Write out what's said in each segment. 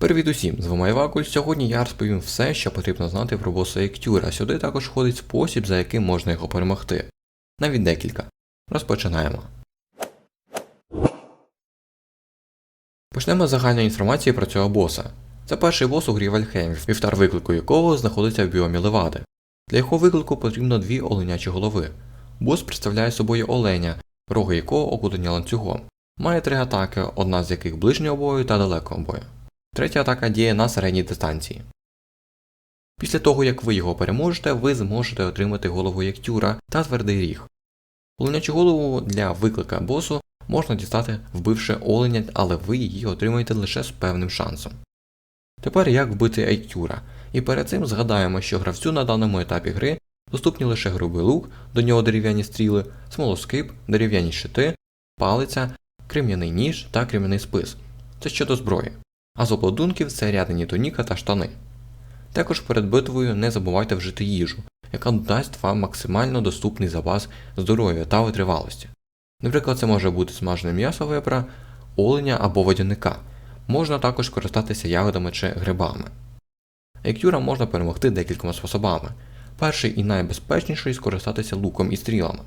Привіт усім! З вами Івакуль. Сьогодні я розповім все, що потрібно знати про боса Ектюра. Сюди також входить спосіб, за яким можна його перемогти. Навіть декілька. Розпочинаємо. Почнемо з загальної інформації про цього боса. Це перший бос у грі Вальхейм, вівтар виклику якого знаходиться в біомі Левади. Для його виклику потрібно дві оленячі голови. Бос представляє собою оленя, роги якого окутані ланцюгом. Має три атаки, одна з яких ближнього бою та далекого бою. Третя атака діє на середній дистанції. Після того, як ви його переможете, ви зможете отримати голову Яктюра та твердий ріг. Оленячу голову для виклика босу можна дістати, вбивши оленя, але ви її отримаєте лише з певним шансом. Тепер як вбити Ейктюра, і перед цим згадаємо, що гравцю на даному етапі гри доступні лише грубий лук, до нього дерев'яні стріли, смолоскип, дерев'яні щити, палиця, крем'яний ніж та крем'яний спис. Це щодо зброї. А з обладунків це рядені тоніка та штани. Також перед битвою не забувайте вжити їжу, яка дасть вам максимально доступний запас здоров'я та витривалості. Наприклад, це може бути смажене м'ясо вепра, оленя або водяника. Можна також користатися ягодами чи грибами. Ектюра можна перемогти декількома способами. Перший і найбезпечніший скористатися луком і стрілами.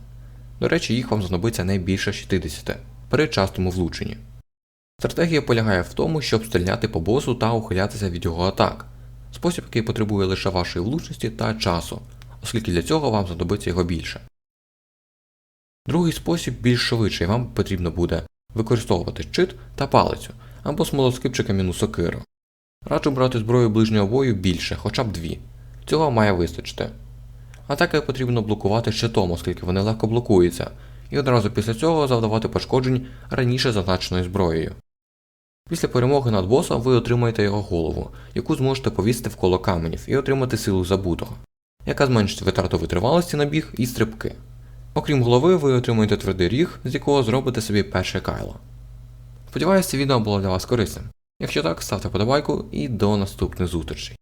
До речі, їх вам знадобиться не більше 60 при частому влученні. Стратегія полягає в тому, щоб стріляти по босу та ухилятися від його атак. Спосіб, який потребує лише вашої влучності та часу, оскільки для цього вам знадобиться його більше. Другий спосіб більш швидший, вам потрібно буде використовувати щит та палицю або смолоскип чи кам'яну сокиру. Раджу брати зброю ближнього бою більше, хоча б дві. Цього має вистачити. Атаки потрібно блокувати щитом, оскільки вони легко блокуються, і одразу після цього завдавати пошкоджень раніше зазначеною зброєю. Після перемоги над босом ви отримаєте його голову, яку зможете повісити в коло каменів і отримати силу забутого, яка зменшить витрату витривалості на біг і стрибки. Окрім голови, ви отримаєте твердий ріг, з якого зробите собі перше кайло. Сподіваюся, відео було для вас корисним. Якщо так, ставте подобайку і до наступних зустрічей.